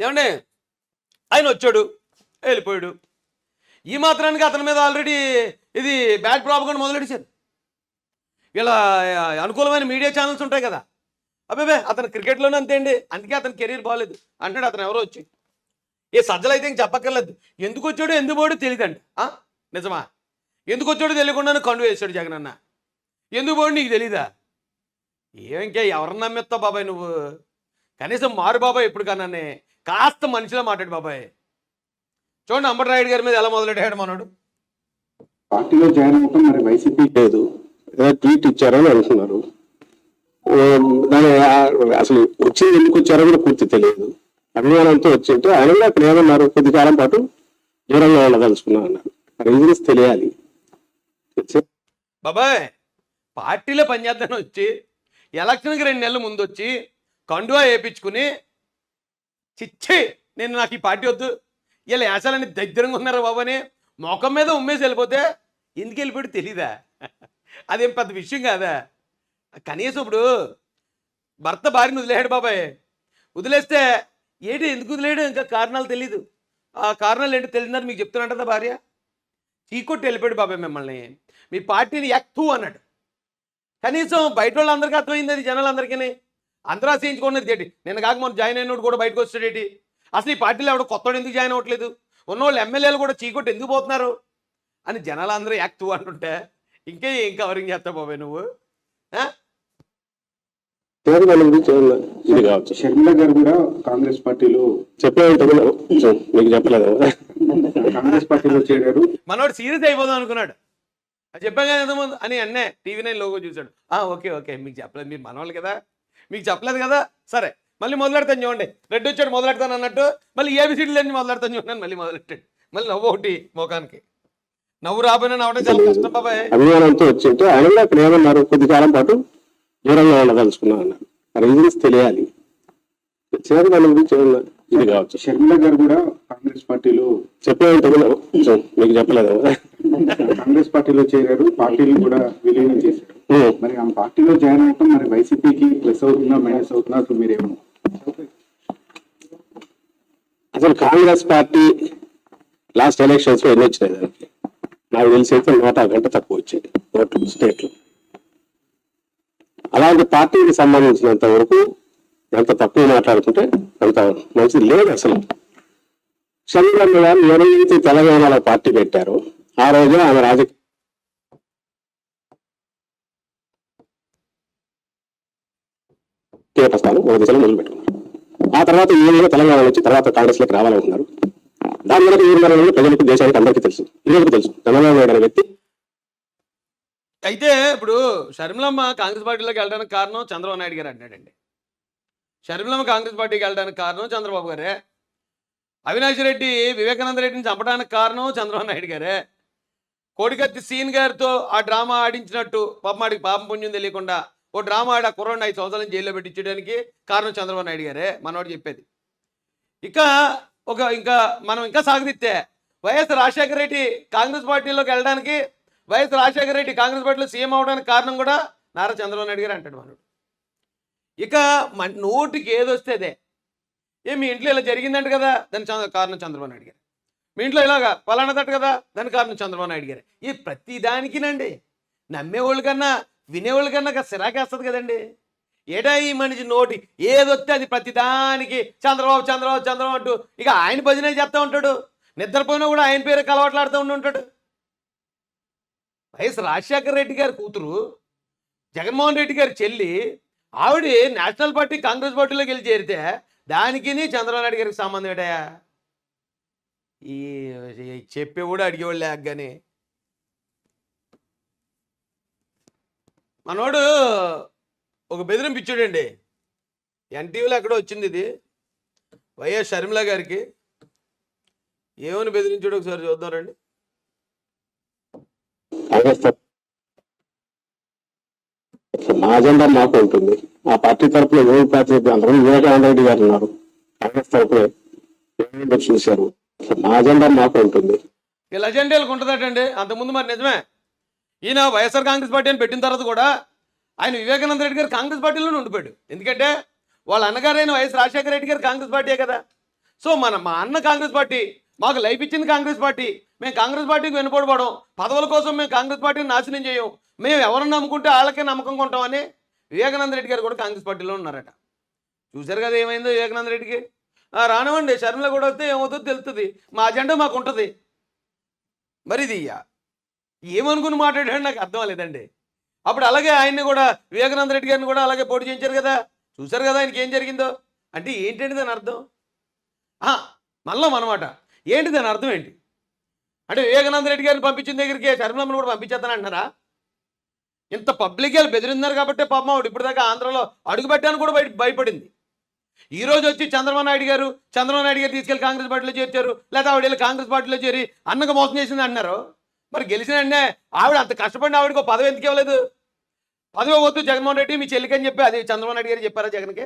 ఏమండి? ఆయన వచ్చాడు వెళ్ళిపోయాడు. ఈ మాత్రానికి అతని మీద ఆల్రెడీ ఇది బ్యాడ్ ప్రాపగండ్ మొదలెడిచారు ఇలా అనుకూలమైన మీడియా ఛానల్స్ ఉంటాయి కదా. అబ్బాబే అతను క్రికెట్లోనే అంతే అండి. అందుకే అతని కెరీర్ బాగాలేదు అంటాడు అతను ఎవరో వచ్చి. ఏ సజ్జలు అయితే ఇంక చెప్పక్కర్లేదు. ఎందుకు వచ్చాడో ఎందుకు పోయాడో తెలియదండి ఆ? నిజమా? ఎందుకు వచ్చాడో తెలియకుండానే కండు వేసాడు జగన్ అన్న. ఎందుకు పోయాడు నీకు తెలీదా? ఏం ఇంకా ఎవరిని నమ్మెత్తావు బాబాయ్ నువ్వు? కనీసం మారు బాబాయ్ ఎప్పుడు కన్నానే. కాస్త మనిషిలో మాట్లాడు బాబాయ్. చూడండి అంబటరాయుడు గారి మీద ఎలా మొదలెట్టాడు మనోడు. పార్టీలో జాయిన్ అవ్వటం మరి వైసీపీ లేదు. ఏదో ట్వీట్ ఇచ్చారని అంటున్నారు ఆ, దాని ఆ- అసలు వచ్చింది ఎందుకు వచ్చారో కూడా పూర్తి తెలియదు. అభిమానంతో వచ్చింటే ఆయన కూడా అక్కడ ఏమన్నారు? కొద్ది కాలం పాటు దూరంగా ఉండదలుచుకున్నా అన్నారు. రీజన్స్ తెలియాలి. బాబాయ్ పార్టీలో పనిచేద్దాని వచ్చి ఎలక్షన్కి రెండు నెలల ముందు వచ్చి కండువా వేయించుకుని చిచ్చే నేను నాకు ఈ పార్టీ వద్దు. ఇలా యాసాలని దగ్గరంగా ఉన్నారా బాబు అని మొఖం మీద ఉమ్మేసి వెళ్ళిపోతే ఎందుకు వెళ్ళిపోయాడు తెలీదా? అదేం పెద్ద విషయం కాదా? కనీసం ఇప్పుడు భర్త భార్యను వదిలేడు బాబాయ్. వదిలేస్తే ఏంటి ఎందుకు వదిలేడు? ఇంకా కారణాలు తెలీదు. ఆ కారణాలు ఏంటో తెలియదని మీకు చెప్తున్నట్టదా భార్య. చీకొట్టి వెళ్ళిపోయాడు బాబాయ్ మిమ్మల్ని. మీ పార్టీని యాక్తూ అన్నాడు. కనీసం బయట వాళ్ళందరికీ అర్థమైంది అది జనాలందరికీ అందరూ ఆశయించుకున్నది ఏంటి? నేను కాక మొన్న జాయిన్ అయినోడు కూడా బయటకు వచ్చాడేటి అసలు ఈ పార్టీలో ఎవడు కొత్తవాడు ఎందుకు జాయిన్ అవ్వట్లేదు? ఉన్నవాళ్ళు ఎమ్మెల్యేలు కూడా చీకొట్టి ఎందుకు పోతున్నారు? అని జనాలు అందరూ యాక్టివ్ అంటుంటే ఇంకే ఏం కవరింగ్ చేస్తావు బాబాయ్ నువ్వు? షర్మిల గారు కూడా కాంగ్రెస్ పార్టీలో చెప్పే ఉంటుంది మీకు చెప్పలేదు. కాంగ్రెస్ పార్టీలో చేరారు. మనోడు సీరియస్ అయిపోదాం అనుకున్నాడు. అది చెప్పాను కదా అని అన్నే టీవీ నైన్ లోగో చూశాడు. ఆ ఓకే ఓకే. మీకు చెప్పలేదు. మీరు మనవాళ్ళు కదా. మీకు చెప్పలేదు కదా? సరే మళ్ళీ మొదలెడతాను చూడండి. రెడ్డి వచ్చాడు మొదలెడతాను అన్నట్టు. మళ్ళీ ఏబిసిడీలు లేని మొదలెడతాను చూడండి మళ్ళీ మొదలెట్టాడు. మళ్ళీ నవ్వు ఒకటి మోకానికి నవ్వు రాబోయినా నవ్వడం చాలా కష్టం బాబాయ్. అభిమానంతో వచ్చింటే ఆయన కూడా అక్కడ ఏమన్నారు కొద్ది కాలం పాటు దూరంగా ఉండదలుచుకున్నా అన్నారు రీజన్స్ తెలియాలి. తెచ్చారు దాని గురించి ఏమన్నా? ఇది కావచ్చు. షర్మిల గారు కూడా కాంగ్రెస్ పార్టీలో చెప్పే ఉంటుంది మీకు చెప్పలేదు కదా. కాంగ్రెస్ పార్టీలో చేరారు పార్టీలు కూడా విలీనం చేశారు. మరి ఆ పార్టీలో జాయిన్ అవ్వటం మరి వైసీపీకి ప్లస్ అవుతుందా మైనస్ అవుతుందా అసలు మీరేమో? అసలు కాంగ్రెస్ పార్టీ లాస్ట్ ఎలక్షన్స్లో ఎన్ని వచ్చినాయి దానికి? నాకు తెలిసి అయితే నూట గంట తక్కువ వచ్చాయి ఓట్లు స్టేట్లో అలాంటి పార్టీకి సంబంధించినంత వరకు ఎంత తక్కువ మాట్లాడుతుంటే అంత మంచిది లేదు అసలు. చంద్రబాబు గారు ఎవరైతే తెలంగాణలో పార్టీ పెట్టారో ఆ రోజు ఆమె రాజకీయ ప్రస్థానం ఒక దిశలో మొదలు ఆ తర్వాత ఏమైనా తెలంగాణ నుంచి తర్వాత కాంగ్రెస్లోకి రావాలనుకున్నారు దాని వరకు ఏమన్నా ప్రజలకు దేశానికి అందరికీ తెలుసు. ఇదే తెలుసు. చంద్రబాబు నాయుడు అనే వ్యక్తి అయితే ఇప్పుడు షర్మిలమ్మ కాంగ్రెస్ పార్టీలోకి వెళ్ళడానికి కారణం చంద్రబాబు నాయుడు గారు అంటున్నాడండి. షర్మిలమ్మ కాంగ్రెస్ పార్టీకి వెళ్ళడానికి కారణం చంద్రబాబు గారే. అవినాష్ రెడ్డి వివేకానంద రెడ్డిని చంపడానికి కారణం చంద్రబాబు నాయుడు గారే. కోడికత్తి సీన్ గారితో ఆ డ్రామా ఆడించినట్టు పాపమాడికి పాపం పుణ్యం తెలియకుండా ఓ డ్రామా ఆడ ఆ కుర్రోడిని ఐదు సంవత్సరాలు జైల్లో పెట్టించడానికి కారణం చంద్రబాబు నాయుడు గారే మనవాడు చెప్పేది. ఇక ఒక ఇంకా మనం ఇంకా సాగదిస్తే వైఎస్ రాజశేఖర రెడ్డి కాంగ్రెస్ పార్టీలోకి వెళ్ళడానికి వైఎస్ రాజశేఖర రెడ్డి కాంగ్రెస్ పార్టీలో సీఎం అవడానికి కారణం కూడా నారా చంద్రబాబు నాయుడు గారు అంటాడు మనోడు ఇక మన నోటికి ఏదొస్తే అదే ఏ మీ ఇంట్లో ఇలా జరిగిందంట కదా దాని చంద్ర- కారణం చంద్రబాబు నాయుడు గారు. మీ ఇంట్లో ఇలాగా పలానా తట్టు కదా? దాని కారణం చంద్రబాబు నాయుడు గారు. ఈ ప్రతి దానికినండి నమ్మేవాళ్ళు కన్నా వినేవాళ్ళు కన్నా సిరాకేస్తుంది కదండి. ఏటా ఈ మనిషి నోటి ఏదొస్తే అది ప్రతి దానికి చంద్రబాబు చంద్రబాబు చంద్రబాబు అంటూ ఇక ఆయన భజనే చేస్తూ ఉంటాడు. నిద్రపోయినా కూడా ఆయన పేరు కలవాట్లాడుతూ ఉండి ఉంటాడు. వైఎస్ రాజశేఖర రెడ్డి గారి కూతురు జగన్మోహన్ రెడ్డి గారి చెల్లి ఆవిడ నేషనల్ పార్టీ కాంగ్రెస్ పార్టీలోకి వెళ్ళి చేరితే దానికి చంద్రబాబు నాయుడు గారికి సంబంధం ఏంటయా ఈ ఈ కూడా అడిగేవాళ్ళు లేకగానే. మనోడు ఒక బెదిరింపు ఎన్టీవీలో ఎక్కడో వచ్చింది ఇది. వైఎస్ షర్మిల గారికి. ఏమని బెదిరించాడు ఒకసారి చూద్దాం రండి. మా అజెండా మాకు ఉంటుంది. మా పార్టీ తరఫున ఎవరు ప్రాతినిధ్యం అందరూ వివేకానంద రెడ్డి గారు ఉన్నారు. కాంగ్రెస్ తరఫున చూశారు. మా అజెండా మాకు ఉంటుంది. వీళ్ళ అజెండాలకు ఉంటుందటండి. అంతకుముందు మరి నిజమే. ఈయన వైఎస్ఆర్ కాంగ్రెస్ పార్టీ అని పెట్టిన తర్వాత కూడా ఆయన వివేకానంద రెడ్డి గారు కాంగ్రెస్ పార్టీలోనే ఉండిపోయాడు. ఎందుకంటే వాళ్ళ అన్నగారైన వైఎస్ రాజశేఖర రెడ్డి గారు కాంగ్రెస్ పార్టీయే కదా. సో మన మా అన్న కాంగ్రెస్ పార్టీ మాకు లైఫ్ ఇచ్చింది కాంగ్రెస్ పార్టీ. మేము కాంగ్రెస్ పార్టీకి వెనుపడబడం పదవుల కోసం మేము కాంగ్రెస్ పార్టీని నాశనం చేయం. మేము ఎవరిని నమ్ముకుంటే వాళ్ళకే నమ్మకం కొంటామని వివేకానంద రెడ్డి గారు కూడా కాంగ్రెస్ పార్టీలో ఉన్నారట. చూశారు కదా ఏమైందో వివేకానంద రెడ్డికి? రానివ్వండి షర్మిల కూడా వస్తే ఏమవుతుందో తెలుస్తుంది. మా అజెండా మాకు ఉంటుంది. మరి ఇది ఏమనుకుని మాట్లాడాడు నాకు అర్థం లేదండి అప్పుడు అలాగే ఆయన్ని కూడా వివేకానంద రెడ్డి గారిని కూడా అలాగే పోటీ చేయించారు కదా. చూశారు కదా ఆయనకి ఏం జరిగిందో? అంటే ఏంటంటే దాని అర్థం? మళ్ళం అనమాట ఏంటి దాని అర్థం ఏంటి? అంటే వివేకానంద రెడ్డి గారిని పంపించిన దగ్గరికి శర్మలమ్మను కూడా పంపించేస్తాను ఇంత పబ్లిక్ వాళ్ళు బెదిరిన్నారు కాబట్టి పాపం ఆవిడ ఇప్పటిదాకా ఆంధ్రలో అడుగుపెట్టాను కూడా బయట భయపడింది. ఈ రోజు వచ్చి చంద్రబాబు నాయుడు గారు చంద్రబాబు నాయుడు గారు తీసుకెళ్ళి కాంగ్రెస్ పార్టీలో చేర్చారు లేదా ఆవిడ వెళ్ళి కాంగ్రెస్ పార్టీలో చేరి అన్నకు మోసం చేసింది అన్నారు మరి గెలిచిన ఆవిడ అంత కష్టపడిన ఆవిడకి ఒక పదవి ఎందుకు ఇవ్వలేదు? పదవి వద్దు జగన్మోహన్ రెడ్డి మీ చెల్లికి అని చెప్పి అది చంద్రబాబు నాయుడు గారు చెప్పారా జగన్కి?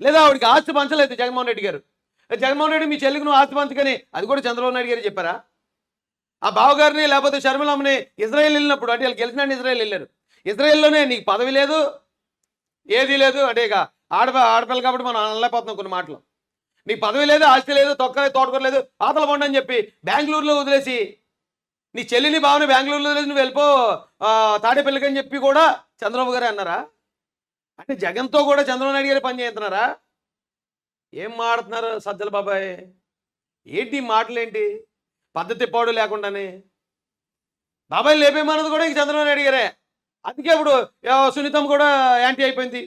లేదా ఆవిడకి ఆస్తి పంచలేదు జగన్మోహన్ రెడ్డి గారు? జగన్మోహన్ రెడ్డి మీ చెల్లికి నువ్వు ఆస్తి పంచకని అది కూడా చంద్రబాబు నాయుడు గారు చెప్పారా? ఆ బావగారిని లేకపోతే షర్మిలమ్మని ఇజ్రాయెల్ వెళ్ళినప్పుడు అంటే వాళ్ళు గెలిచిన ఇజ్రాయెల్ వెళ్ళారు. ఇజ్రాయెల్లోనే నీకు పదవి లేదు ఏది లేదు అంటే ఇక ఆడపి ఆడపిల్ల కాబట్టి మనం అనలేకపోతున్నాం కొన్ని మాటలు. నీ పదవి లేదు ఆస్తి లేదు తొక్కలేదు తోటకూర లేదు ఆతల పండు అని చెప్పి బెంగళూరులో వదిలేసి నీ చెల్లిని బావని బెంగళూరులో వదిలేసి నువ్వు వెళ్ళిపో ఆ, తాడేపల్లికి అని చెప్పి కూడా చంద్రబాబు గారే అన్నారా? అంటే జగన్తో కూడా చంద్రబాబు నాయుడు గారు పని చేస్తున్నారా? ఏం మాడుతున్నారు సజ్జల బాబాయ్? ఏంటి మాటలేంటి? మాటలు ఏంటి పద్ధతి పాడు లేకుండానే. బాబాయ్ లేపేమన్నది కూడా ఇంక చంద్రబాబు నాయుడు గారే. అందుకే ఇప్పుడు ఆ, సునీతం కూడా యాంటీ అయిపోయింది.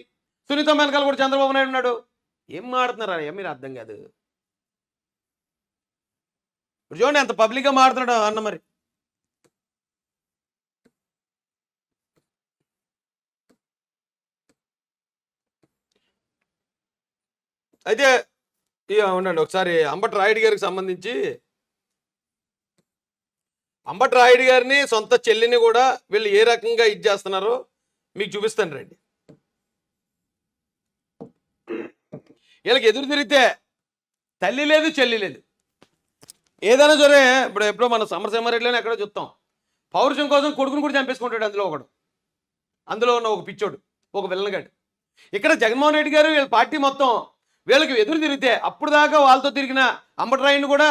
సునీత వెనకాల కూడా చంద్రబాబు నాయుడు ఉన్నాడు. ఏం మాడుతున్నారు ఏం మీరు అర్థం కాదు. ఇప్పుడు చూడండి ఎంత పబ్లిక్గా మాడుతున్నాడు అన్న మరి. అయితే ఉండండి ఒకసారి అంబటి రాయుడు గారికి సంబంధించి అంబటి రాయుడు గారిని సొంత చెల్లిని కూడా వీళ్ళు ఏ రకంగా ఇది చేస్తున్నారో మీకు చూపిస్తాను రండి. వీళ్ళకి ఎదురు తిరిగితే తల్లి లేదు చెల్లి లేదు. ఏదైనా సరే ఇప్పుడు ఎప్పుడో మన సమరసింహారెడ్డిలోనే ఎక్కడో చూస్తాం. పౌరుషం కోసం కొడుకుని కూడా చంపేసుకుంటాడు అందులో ఒకడు. అందులో ఉన్న ఒక పిచ్చోడు ఒక విల్లనగాడు ఇక్కడ జగన్మోహన్ రెడ్డి గారు వీళ్ళ పార్టీ మొత్తం వీళ్ళకి ఎదురు తిరిగితే అప్పుడు దాకా వాళ్ళతో తిరిగిన అంబట్రాయిని కూడా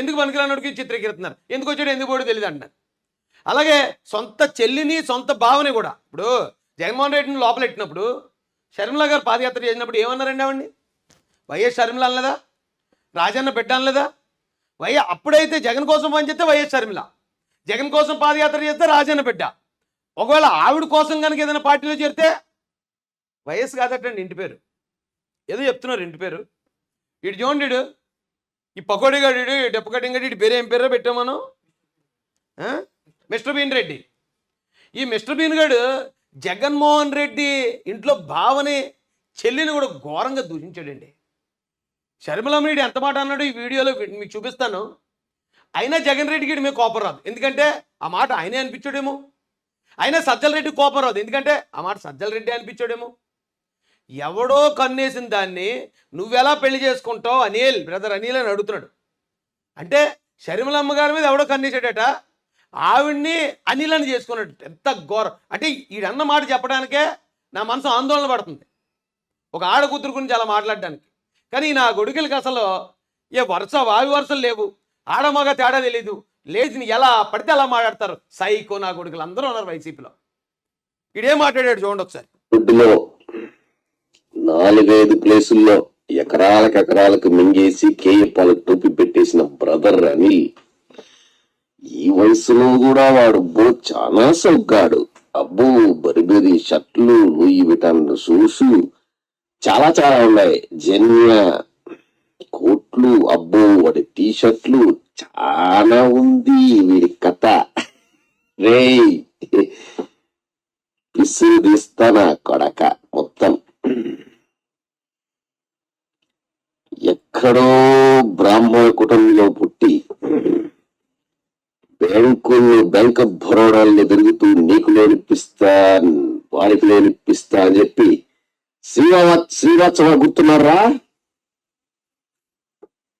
ఎందుకు పనికిరానుడికి చిత్రీకరిస్తున్నారు? ఎందుకు వచ్చాడు ఎందుకు పోడు తెలియదు అంటున్నారు. అలాగే సొంత చెల్లిని సొంత భావని కూడా. ఇప్పుడు జగన్మోహన్ రెడ్డిని లోపలెట్టినప్పుడు షర్మిల గారు పాదయాత్ర చేసినప్పుడు ఏమన్నారండి ఆవిడ్ని? వైఎస్ షర్మిల అనలేదా? రాజన్న బిడ్డ అనలేదా? వై అప్పుడైతే జగన్ కోసం పని చేస్తే వైఎస్ షర్మిల. జగన్ కోసం పాదయాత్ర చేస్తే రాజన్న బిడ్డ. ఒకవేళ ఆవిడ కోసం కనుక ఏదైనా పార్టీలో చేరితే వైఎస్ కాదటండి ఇంటి పేరు. ఏదో చెప్తున్నారు ఇంటి పేరు. ఇటు చూడండి ఈ పకోడీ గడు ఈ డెప్ప కటింగ్ ఇటు పేరు ఏం పేరో పెట్టాం మనం? Mister Bean Reddy. ఈ మిస్టర్ బీన్ గడు జగన్మోహన్ రెడ్డి ఇంట్లో భావని చెల్లిని కూడా ఘోరంగా దూషించాడండి. షర్మిలమ్మరెడ్డి ఎంత మాట అన్నాడు ఈ వీడియోలో మీకు చూపిస్తాను. అయినా జగన్ రెడ్డికి మీకు కోపం రాదు. ఎందుకంటే ఆ మాట ఆయనే అనిపించాడేమో. అయినా సజ్జల రెడ్డి కోపం రాదు. ఎందుకంటే ఆ మాట సజ్జల రెడ్డి అనిపించాడేమో. ఎవడో కన్నేసిన దాన్ని నువ్వెలా పెళ్ళి చేసుకుంటావు అనిల్ బ్రదర్ అనిల్ అని అడుగుతున్నాడు. అంటే షర్మిలమ్మ గారి మీద ఎవడో కన్నేసాడట ఆవిడ్ని అనిల్ అని చేసుకున్నాడు. ఎంత ఘోరం. అంటే ఈడన్న మాట చెప్పడానికే నా మనసు ఆందోళన పడుతుంది. ఒక ఆడ కూతురు గురించి అలా మాట్లాడడానికి. కానీ నా గొడుగులకి అసలు ఏ వరుస వావి వరుసలు లేవు. ఆడమగ తేడా తెలీదు. లేచిని ఎలా పడితే అలా మాట్లాడతారు. సైకో నా కొడుకులు అందరూ ఉన్నారు వైసీపీలో. ఇడే మాట్లాడాడు చూడండి ఒకసారి. నాలుగైదు ప్లేసుల్లో ఎకరాలకు ఎకరాలకు మింగేసి కేయ పాలకు టోపీ పెట్టేసిన బ్రదర్ అని ఈ వయసులో కూడా వాడు బో చాలా సౌగాడు. అబ్బో బరిబెరి షర్ట్లు లూయి విటాన్ షూస్ చాలా చాలా ఉన్నాయి. జన్య కోట్లు అబ్బో వాడి టీ షర్ట్లు చాలా ఉంది వీడి కథ. రేయ్ విసిరిస్తానా కొడక మొత్తం. ఎక్కడో బ్రాహ్మణ కుటుంబంలో పుట్టి బ్యాంకులు బ్యాంక్ ఆఫ్ బరోడాల్ని తిరుగుతూ నీకు నేర్పిస్తా వాడికి నేర్పిస్తా అని చెప్పి శ్రీవావ శ్రీవాత్సవ గుర్తున్నారా?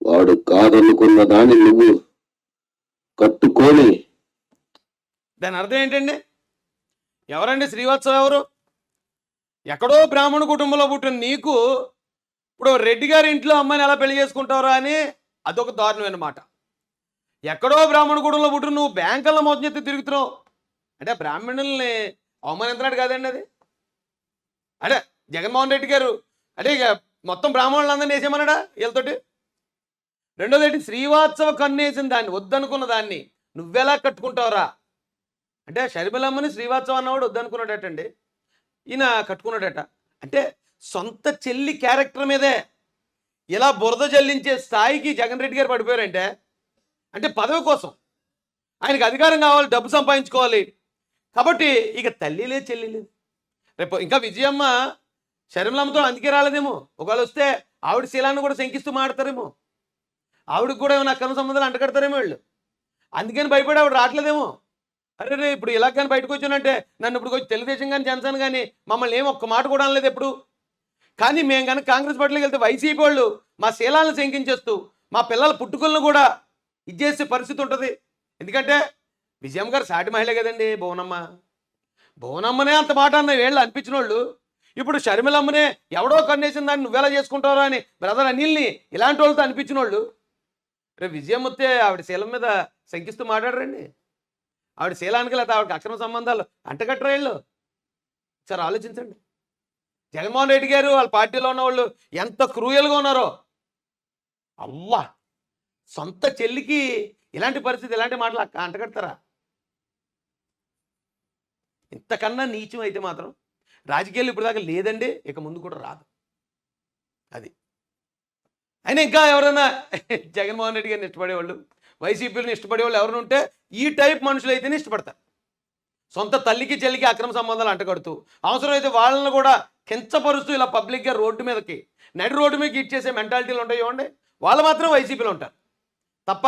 వాడు కాదనుకున్న దాన్ని నువ్వు కట్టుకొని దాని అర్థం ఏంటండి? ఎవరండి శ్రీవత్సవ ఎవరు? ఎక్కడో బ్రాహ్మణ కుటుంబంలో పుట్టిన నీకు ఇప్పుడు రెడ్డి గారి ఇంట్లో అమ్మాయిని ఎలా పెళ్ళి చేసుకుంటారా అని అదొక దారుణమైన మాట ఎక్కడో బ్రాహ్మణ కుటుంబంలో పుట్టిన నువ్వు బ్యాంకుల్లో మోసం చేస్తే తిరుగుతున్నావు. అంటే బ్రాహ్మణుల్ని అవమానించినట్టు కాదండి అది. అంటే జగన్మోహన్ రెడ్డి గారు. అంటే ఇక మొత్తం బ్రాహ్మణులందరినీ వేసేయమన్నాడా వీళ్ళతోటి? రెండోది ఏంటి శ్రీవాత్సవ కన్నేసిన దాన్ని వద్దనుకున్న దాన్ని. నువ్వెలా కట్టుకుంటావురా? అంటే షర్మిలమ్మని శ్రీవాత్సవ అన్నవాడు వద్దనుకున్నాడటండి. ఈయన కట్టుకున్నాడట. అంటే సొంత చెల్లి క్యారెక్టర్ మీదే ఇలా బురద జల్లించే స్థాయికి జగన్ రెడ్డి గారు పడిపోయారంటే అంటే పదవి కోసం ఆయనకి అధికారం కావాలి డబ్బు సంపాదించుకోవాలి. కాబట్టి ఇక తల్లి లేదు చెల్లి లేదు. రేపు ఇంకా విజయమ్మ శర్మిలమ్మతో అందుకే రాలేదేమో. ఒకవేళ వస్తే ఆవిడ శీలాన్ని కూడా శంకిస్తూ మాడతారేమో. ఆవిడకి కూడా ఏమైనా అక్రమ సంబంధాలు అంటగడతారేమో వీళ్ళు. అందుకని భయపడి ఆవిడ రావట్లేదేమో. అరే రే ఇప్పుడు ఇలా కానీ బయటకు వచ్చానంటే నన్ను ఇప్పుడు వచ్చి తెలుగుదేశం కానీ జనసేన కానీ మమ్మల్ని ఏం ఒక్క మాట కూడా అనలేదు ఎప్పుడు. కానీ మేము కనుక కాంగ్రెస్ పార్టీలోకి వెళ్తే వైసీపీ వాళ్ళు మా శీలాలను శంకించేస్తూ మా పిల్లల పుట్టుకలను కూడా ఇచ్చేసే పరిస్థితి ఉంటుంది. ఎందుకంటే విజయమ్మ గారు సాటి మహిళ కదండి భువనమ్మ. భువనమ్మనే అంత మాట అన్న వీళ్ళు అనిపించిన వాళ్ళు ఇప్పుడు షర్మిలమ్మనే ఎవడో కన్నేసిన దాన్ని నువ్వెలా చేసుకుంటారో అని బ్రదర్ అనిల్ని ఇలాంటి వాళ్ళతో అనిపించిన వాళ్ళు రేపు విజయం వస్తే ఆవిడ శీలం మీద శంకిస్తూ మాట్లాడరండి. ఆవిడ శీలానికి లేకపోతే ఆవిడకి అక్రమ సంబంధాలు అంటగట్టరా వీళ్ళు? సరే ఆలోచించండి. జగన్మోహన్ రెడ్డి గారు వాళ్ళ పార్టీలో ఉన్న వాళ్ళు ఎంత క్రూయల్గా ఉన్నారో. అవ్వా! సొంత చెల్లికి ఇలాంటి పరిస్థితి ఇలాంటి మాటలు అక్క- అంటగడతారా? ఇంతకన్నా నీచం అయితే మాత్రం రాజకీయాలు ఇప్పుడు దాకా లేదండి. ఇక ముందు కూడా రాదు. అది. అయినా ఇంకా ఎవరైనా జగన్మోహన్ రెడ్డి గారిని ఇష్టపడేవాళ్ళు వైసీపీని ఇష్టపడేవాళ్ళు ఎవరైనా ఉంటే ఈ టైప్ మనుషులు అయితేనే ఇష్టపడతారు. సొంత తల్లికి చెల్లికి అక్రమ సంబంధాలు అంటగడుతూ అవసరమైతే వాళ్ళని కూడా కించపరుస్తూ ఇలా పబ్లిక్గా రోడ్డు మీదకి నడి రోడ్డు మీదకి ఇచ్చేసే మెంటాలిటీలు ఉంటాయి ఇవ్వండి వాళ్ళు మాత్రం వైసీపీలో ఉంటారు. తప్ప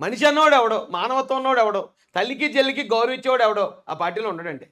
మనిషి అన్నవాడు ఎవడో మానవత్వం ఉన్నవాడు ఎవడో తల్లికి చెల్లికి గౌరవించేవాడు ఎవడో ఆ పార్టీలో ఉండడండి.